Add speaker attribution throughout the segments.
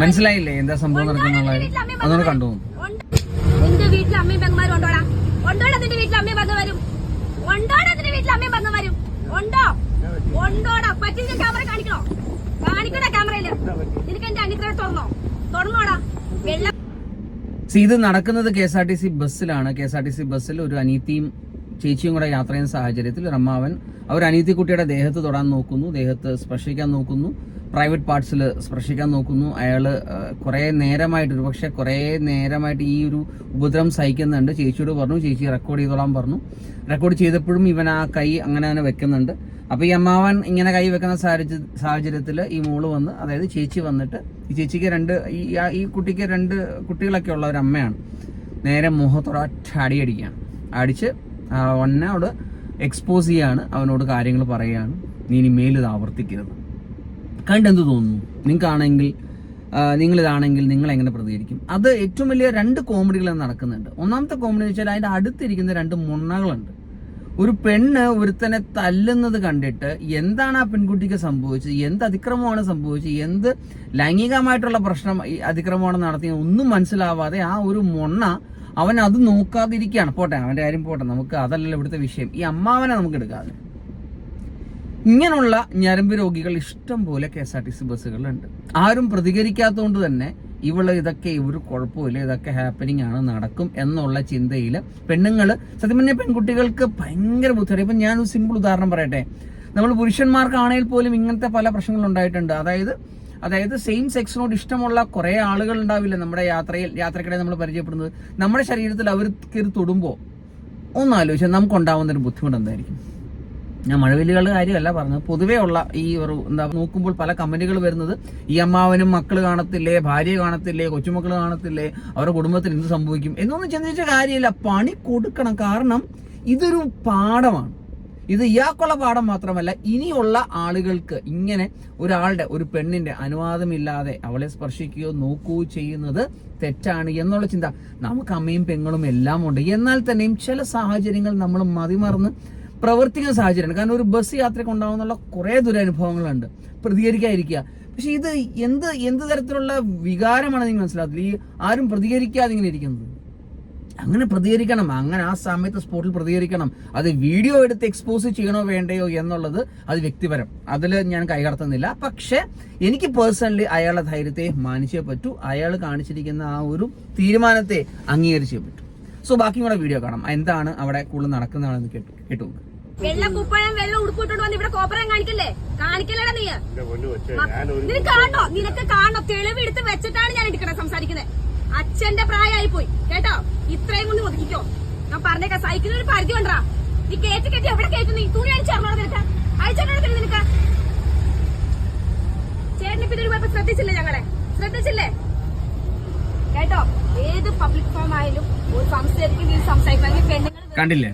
Speaker 1: മനസ്സിലായില്ലേ എന്താ സംഭവം നടക്കുന്നുള്ളത് അതൊന്ന് കണ്ടു.
Speaker 2: നിന്റെ വീട്ടിൽ അമ്മയും പെങ്ങന്മാരും ഉണ്ടോടാ ഉണ്ടോടാ നിന്റെ വീട്ടിൽ അമ്മയും പെങ്ങന്മാരും? ഉണ്ടോടാ നിന്റെ വീട്ടിൽ അമ്മയും പെങ്ങന്മാരും? ഉണ്ടോ? ഉണ്ടോടാ പറ്റിയ ക്യാമറ കാണിക്കണോ? കാണിക്കണോ ക്യാമറയിൽ നിനക്ക് എന്റെ അനിത്ര തുറന്നോ? തുറന്നോടാ വെള്ളം
Speaker 1: സി ഇത് നടക്കുന്നത് K S R T C ബസ്സിലാണ്. K S R T C ബസ്സിൽ ഒരു അനീതിയും ചേച്ചിയും കൂടെ യാത്ര ചെയ്യുന്ന സാഹചര്യത്തിൽ ഒരു അമ്മാവൻ അവർ അനീതിക്കുട്ടിയുടെ ദേഹത്ത് തൊടാൻ നോക്കുന്നു ദേഹത്ത് സ്പർശിക്കാൻ നോക്കുന്നു പ്രൈവറ്റ് പാർട്സിൽ സ്പർശിക്കാൻ നോക്കുന്നു. അയാൾ കുറേ നേരമായിട്ട് ഒരു പക്ഷേ കുറേ നേരമായിട്ട് ഈ ഒരു ഉപദ്രവം സഹിക്കുന്നുണ്ട്. ചേച്ചിയോട് പറഞ്ഞു ചേച്ചി റെക്കോർഡ് ചെയ്തോളാൻ പറഞ്ഞു. റെക്കോർഡ് ചെയ്തപ്പോഴും ഇവൻ ആ കൈ അങ്ങനെ തന്നെ വെക്കുന്നുണ്ട്. അപ്പോൾ ഈ അമ്മാവൻ ഇങ്ങനെ കൈ വെക്കുന്ന സാഹചര്യ സാഹചര്യത്തിൽ ഈ മോൾ വന്ന് അതായത് ചേച്ചി വന്നിട്ട് ഈ ചേച്ചിക്ക് രണ്ട് ഈ ഈ കുട്ടിക്ക് രണ്ട് കുട്ടികളൊക്കെ ഉള്ള ഒരു അമ്മയാണ്. നേരെ മുഖത്തോടെ അടിയടിക്കുകയാണ് അടിച്ച് ഒന്നോട് എക്സ്പോസ് ചെയ്യാണ് അവനോട് കാര്യങ്ങൾ പറയുകയാണ്. നീ ഇനി മേലിത് ആവർത്തിക്കരുത്. കണ്ടെന്ത് തോന്നുന്നു? നിങ്ങൾക്കാണെങ്കിൽ നിങ്ങളിതാണെങ്കിൽ നിങ്ങൾ എങ്ങനെ പ്രതികരിക്കും? അത് ഏറ്റവും വലിയ രണ്ട് കോമഡികൾ നടക്കുന്നുണ്ട്. ഒന്നാമത്തെ കോമഡി എന്ന് വെച്ചാൽ അതിന്റെ അടുത്തിരിക്കുന്ന രണ്ട് മുണ്ണകളുണ്ട്. ഒരു പെണ്ണ് ഒരുത്തനെ തല്ലുന്നത് കണ്ടിട്ട് എന്താണ് ആ പെൺകുട്ടിക്ക് സംഭവിച്ചത്? എന്ത് അതിക്രമമാണ് സംഭവിച്ചത്? എന്ത് ലൈംഗികമായിട്ടുള്ള പ്രശ്നം അതിക്രമമാണ് നടത്തിയത് ഒന്നും മനസ്സിലാവാതെ ആ ഒരു മൊണ്ണ അവൻ അത് നോക്കാതിരിക്കുകയാണ്. പോട്ടെ അവന്റെ കാര്യം പോട്ടെ നമുക്ക് അതല്ലല്ലോ ഇവിടുത്തെ വിഷയം. ഈ അമ്മാവനെ നമുക്ക് എടുക്കാതെ ഇങ്ങനെയുള്ള ഞരമ്പ് രോഗികൾ ഇഷ്ടം പോലെ K S R T C ബസ്സുകളുണ്ട് ആരും പ്രതികരിക്കാത്തതുകൊണ്ട് തന്നെ ഇവൾ ഇതൊക്കെ ഒരു കുഴപ്പമില്ല ഇതൊക്കെ ഹാപ്പനിങ് ആണ് നടക്കും എന്നുള്ള ചിന്തയിൽ പെണ്ണുങ്ങൾ സത്യം പറഞ്ഞ പെൺകുട്ടികൾക്ക് ഭയങ്കര ബുദ്ധിമുട്ട് ഇപ്പം ഞാനൊരു സിമ്പിൾ ഉദാഹരണം പറയട്ടെ. നമ്മൾ പുരുഷന്മാർക്കാണെങ്കിൽ പോലും ഇങ്ങനത്തെ പല പ്രശ്നങ്ങൾ ഉണ്ടായിട്ടുണ്ട് അതായത് അതായത് സെയിം സെക്സിനോട് ഇഷ്ടമുള്ള കുറെ ആളുകൾ ഉണ്ടാവില്ല നമ്മുടെ യാത്രയിൽ? യാത്രക്കിടെ നമ്മൾ പരിചയപ്പെടുന്നത്. നമ്മുടെ ശരീരത്തിൽ അവർക്ക് ഇത് തൊടുമ്പോൾ ഒന്ന് ആലോചിച്ചാൽ നമുക്ക് ഉണ്ടാവുന്ന ഒരു ബുദ്ധിമുട്ട് എന്തായിരിക്കും? ഞാൻ മഴവില്ലുകളുടെ കാര്യമല്ല പറഞ്ഞത്. പൊതുവേ ഉള്ള ഈ ഒരു എന്താ നോക്കുമ്പോൾ പല കമന്റുകൾ വരുന്നത് ഈ അമ്മാവനും മക്കൾ കാണത്തില്ലേ ഭാര്യ കാണത്തില്ലേ കൊച്ചുമക്കൾ കാണത്തില്ലേ അവരുടെ കുടുംബത്തിൽ എന്ത് സംഭവിക്കും എന്നൊന്നും ചിന്തിച്ച കാര്യമില്ല. പണി കൊടുക്കണം. കാരണം ഇതൊരു പാഠമാണ്. ഇത് ഇയാൾക്കുള്ള പാഠം മാത്രമല്ല ഇനിയുള്ള ആളുകൾക്ക് ഇങ്ങനെ ഒരാളുടെ ഒരു പെണ്ണിന്റെ അനുവാദമില്ലാതെ അവളെ സ്പർശിക്കുകയോ നോക്കുകയോ ചെയ്യുന്നത് തെറ്റാണ് എന്നുള്ള ചിന്ത. നമുക്ക് അമ്മയും പെങ്ങളും എല്ലാം ഉണ്ട്. എന്നാൽ തന്നെയും ചില സാഹചര്യങ്ങൾ നമ്മൾ മതിമറന്ന് പ്രവർത്തിക്കുന്ന സാഹചര്യമാണ്. കാരണം ഒരു ബസ് യാത്രയ്ക്ക് ഉണ്ടാകുന്നുള്ള കുറേ ദുരനുഭവങ്ങളുണ്ട്. പ്രതികരിക്കാതിരിക്കുക. പക്ഷെ ഇത് എന്ത് എന്ത് തരത്തിലുള്ള വികാരമാണ് നിങ്ങൾ മനസ്സിലാക്കുന്നത്? ഈ ആരും പ്രതികരിക്കാതെ ഇങ്ങനെ ഇരിക്കുന്നത്? അങ്ങനെ പ്രതികരിക്കണം. അങ്ങനെ ആ സമയത്ത് സ്പോട്ടിൽ പ്രതികരിക്കണം. അത് വീഡിയോ എടുത്ത് എക്സ്പോസ് ചെയ്യണോ വേണ്ടയോ എന്നുള്ളത് അത് വ്യക്തിപരം. അതിൽ ഞാൻ കൈകടത്തുന്നില്ല പക്ഷെ എനിക്ക് പേഴ്സണലി അയാളുടെ ധൈര്യത്തെ മാനിച്ചേ പറ്റൂ. അയാൾ കാണിച്ചിരിക്കുന്ന ആ ഒരു തീരുമാനത്തെ അംഗീകരിച്ചേ പറ്റൂ. സോ ബാക്കി കൂടെ വീഡിയോ കാണാം. എന്താണ് അവിടെ കൂടുതൽ നടക്കുന്നതാണെന്ന് കേട്ടു കേട്ടു.
Speaker 2: വെള്ള കുപ്പഴം വെള്ളം ഉടുപ്പിട്ടോണ്ട് വന്ന് ഇവിടെ കോപ്പരം കാണിക്കല്ലേ? കാണിക്കല്ലേടാ നീ. നിനക്ക് കാണോ? നിനക്ക് കാണോ? തെളിവെടുത്ത് വെച്ചിട്ടാണ് ഞാൻ എടുക്കണേ സംസാരിക്കുന്നത് അച്ഛന്റെ പ്രായമായി പോയി കേട്ടോ? ഇത്രയും കൊണ്ട് ഒതുക്കിക്കോ. ഞാൻ പറഞ്ഞേക്കാം സൈക്കിളിന് ഒരു പരിധി കൊണ്ടാ നീ കയറ്റി കേട്ടി എവിടെ കേട്ടു നീ തുണി അടിച്ചറിഞ്ഞോ നിനക്ക്? അയച്ചോടെ നിനക്ക്? ചേട്ടൻ പിന്നെ ഒരു ശ്രദ്ധിച്ചില്ലേ ഞങ്ങളെ? ശ്രദ്ധിച്ചില്ലേ? കേട്ടോ? ഏത് പബ്ലിക് ഫോം ആയാലും ഒരു സംസാരിക്കും സംസാരിക്കണം പെണ്ണുങ്ങൾ
Speaker 1: കണ്ടില്ലേ?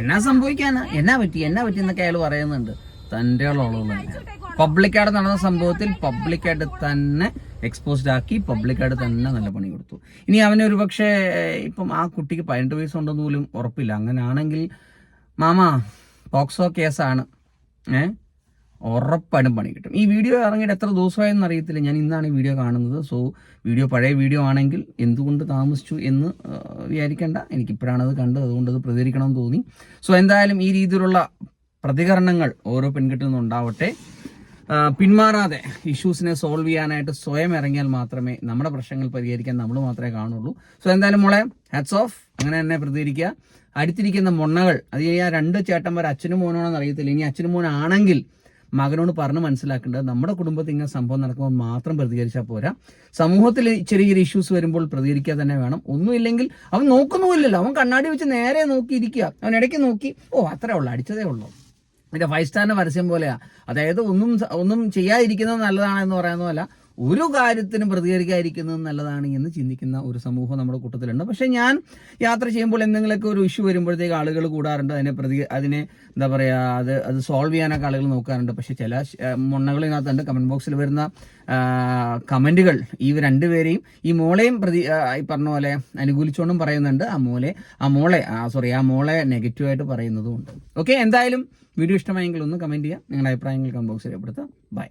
Speaker 1: എന്നാ സംഭവിക്കാനാ എന്നാ പറ്റി? എന്നാ പറ്റി എന്നൊക്കെ അയാൾ പറയുന്നുണ്ട് തന്റെ ഉള്ളത് തന്നെ പബ്ലിക്കായിട്ട് നടന്ന സംഭവത്തിൽ പബ്ലിക്കായിട്ട് തന്നെ എക്സ്പോസ്ഡ് ആക്കി പബ്ലിക്കായിട്ട് തന്നെ നല്ല പണി കൊടുത്തു. ഇനി അവന് ഒരു പക്ഷേ ഇപ്പം ആ കുട്ടിക്ക് പതിനെട്ട് വയസ്സുണ്ടെന്ന് പോലും ഉറപ്പില്ല. അങ്ങനെയാണെങ്കിൽ മാമ പോക്സോ കേസാണ്. ഏ ഉറപ്പായിട്ടും പണി കിട്ടും. ഈ വീഡിയോ ഇറങ്ങിയിട്ട് എത്ര ദിവസമായെന്ന് അറിയത്തില്ല. ഞാൻ ഇന്നാണ് ഈ വീഡിയോ കാണുന്നത്. സോ വീഡിയോ പഴയ വീഡിയോ ആണെങ്കിൽ എന്തുകൊണ്ട് താമസിച്ചു എന്ന് വിചാരിക്കേണ്ട. എനിക്കിപ്പോഴാണ് അത് കണ്ടത്. അതുകൊണ്ട് അത് പ്രതികരിക്കണമെന്ന് തോന്നി. സോ എന്തായാലും ഈ രീതിയിലുള്ള പ്രതികരണങ്ങൾ ഓരോ പെൺകുട്ടിൽ നിന്നുണ്ടാവട്ടെ. പിന്മാറാതെ ഇഷ്യൂസിനെ സോൾവ് ചെയ്യാനായിട്ട് സ്വയം ഇറങ്ങിയാൽ മാത്രമേ നമ്മുടെ പ്രശ്നങ്ങൾ പരിഹരിക്കാൻ നമ്മൾ മാത്രമേ കാണുള്ളൂ. സോ എന്തായാലും മോളെ ഹാറ്റ്സ് ഓഫ് അങ്ങനെ തന്നെ പ്രതികരിക്കുക. അടുത്തിരിക്കുന്ന മൊണ്ണകൾ അത് ആ രണ്ട് ചേട്ടന്മാർ അച്ഛനും മോനാണെന്ന് അറിയത്തില്ല. ഇനി അച്ഛനും മോനാണെങ്കിൽ മകനോട് പറഞ്ഞ് മനസ്സിലാക്കേണ്ടത് നമ്മുടെ കുടുംബത്തിൽ ഇങ്ങനെ സംഭവം നടക്കുമ്പോൾ മാത്രം പ്രതികരിച്ചാൽ പോരാ. സമൂഹത്തിൽ ചെറിയ ചെറിയ ഇഷ്യൂസ് വരുമ്പോൾ പ്രതികരിക്കുക തന്നെ വേണം. ഒന്നുമില്ലെങ്കിൽ അവൻ നോക്കുന്നുമില്ലല്ലോ. അവൻ കണ്ണാടി വെച്ച് നേരെ നോക്കിയിരിക്കുക. അവൻ ഇടയ്ക്ക് നോക്കി ഓ അത്രേ ഉള്ളൂ അടിച്ചതേ ഉള്ളൂ. ഇതിന്റെ ഫൈവ് സ്റ്റാറിന്റെ പരസ്യം പോലെയാണ് അതായത് ഒന്നും ഒന്നും ചെയ്യാതിരിക്കുന്നത് നല്ലതാണെന്ന് പറയുന്നതല്ല ഒരു കാര്യത്തിനും പ്രതികരിക്കാതിരിക്കുന്നത് നല്ലതാണ് എന്ന് ചിന്തിക്കുന്ന ഒരു സമൂഹം നമ്മുടെ കൂട്ടത്തിലുണ്ട്. പക്ഷെ ഞാൻ യാത്ര ചെയ്യുമ്പോൾ എന്തെങ്കിലുമൊക്കെ ഒരു ഇഷ്യൂ വരുമ്പോഴത്തേക്ക് ആളുകൾ കൂടാറുണ്ട്. അതിനെ പ്രതി അതിനെ എന്താ പറയുക അത് അത് സോൾവ് ചെയ്യാനൊക്കെ ആളുകൾ നോക്കാറുണ്ട്. പക്ഷെ ചില മുണ്ണകളിനകത്തുണ്ട് കമന്റ് ബോക്സിൽ വരുന്ന കമന്റുകൾ ഈ രണ്ടുപേരെയും ഈ മോളെയും പ്രതി ഈ പറഞ്ഞ പോലെ അനുകൂലിച്ചുകൊണ്ടും പറയുന്നുണ്ട്. ആ മോളെ ആ മോളെ സോറി ആ മോളെ നെഗറ്റീവായിട്ട് പറയുന്നതും ഉണ്ട്. ഓക്കെ എന്തായാലും വീഡിയോ ഇഷ്ടമായെങ്കിൽ ഒന്ന് കമന്റ് ചെയ്യുക. നിങ്ങളുടെ അഭിപ്രായങ്ങൾ കമന്റ് ബോക്സിൽ രേഖപ്പെടുത്താം ബൈ